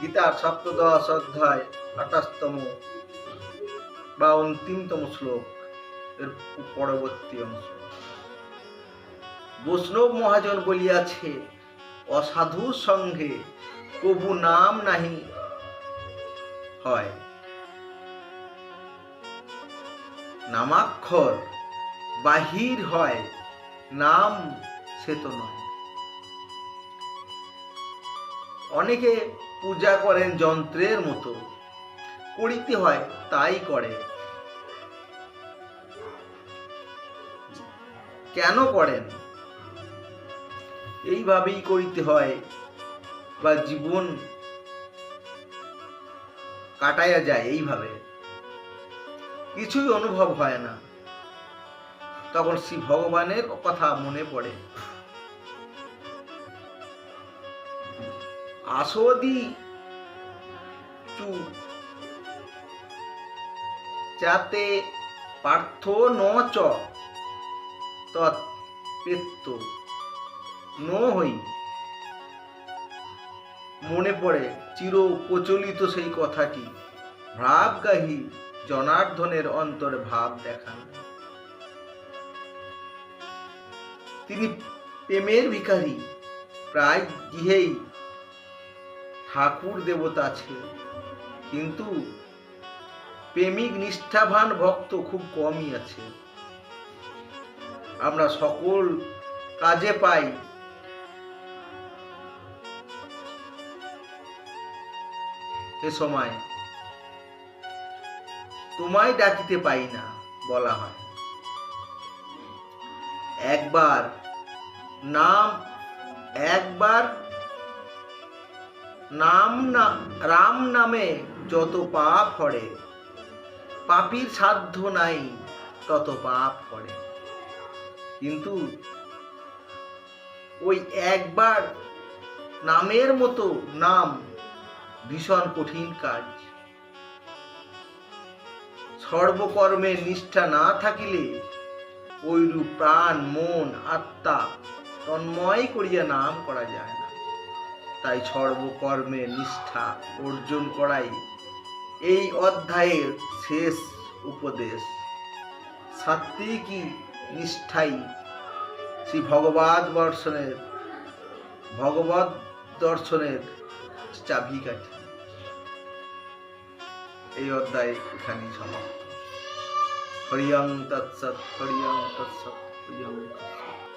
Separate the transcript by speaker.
Speaker 1: গীতার সপ্তদশ অধ্যায় আঠাশতম বা অন্তিমতম শ্লোক এর পরবর্তী অংশ। বৈষ্ণব মহাজন বলিয়াছে, অসাধু সঙ্গে কবু নাম নাহি হয়। নামাক্ষর বাহির হয়, নাম সে তো নয়। অনেকে পূজা করেন যন্ত্রের মতো। করিতে হয়, তাই করে। কেন করেন? এইভাবেই করিতে হয় বা জীবন কাটাইয়া যায় এইভাবে। কিছুই অনুভব হয় না। তখন শ্রী ভগবানের কথা মনে পড়ে। আসদি চু যাতে পার্থ ন চ তৎপেত্ত ন হই। মনে পড়ে চির প্রচলিত সেই কথাটি। ভাবগাহী জনার্দনের অন্তরে ভাব দেখান তিনি প্রেমের ভিখারি, প্রায় গৃহেই ঠাকুর দেবতা আছে কিন্তু প্রেমিক নিষ্ঠাবান ভক্ত খুব কমই আছে। আমরা সকল কাজে পাই। এ সময় তোমায় ডাকিতে পাই না বলা হয়। একবার নাম একবার নাম না, রাম নামে যত পাপ হরে। পাপীর সাধ্য নাই, তত পাপ করে কিন্তু ওই একবার নামের মতো নাম ভীষণ কঠিন কাজ। সর্বকর্মের নিষ্ঠা না থাকিলে ওইরূপ প্রাণ, মন, আত্মা তন্ময় করিয়া নাম করা যায় না। তাই সর্বকর্মে নিষ্ঠা অর্জন করাই এই অধ্যায়ের শেষ উপদেশ। সাত্বিকী নিষ্ঠাই শ্রী ভগবত দর্শনের ভগবত দর্শনের চাবিকাঠি। এই অধ্যায় এখানেই সমাপ্ত। হরিয়ং তৎসৎ হরিয়ং তৎসৎ হরিয়ং তৎসৎ।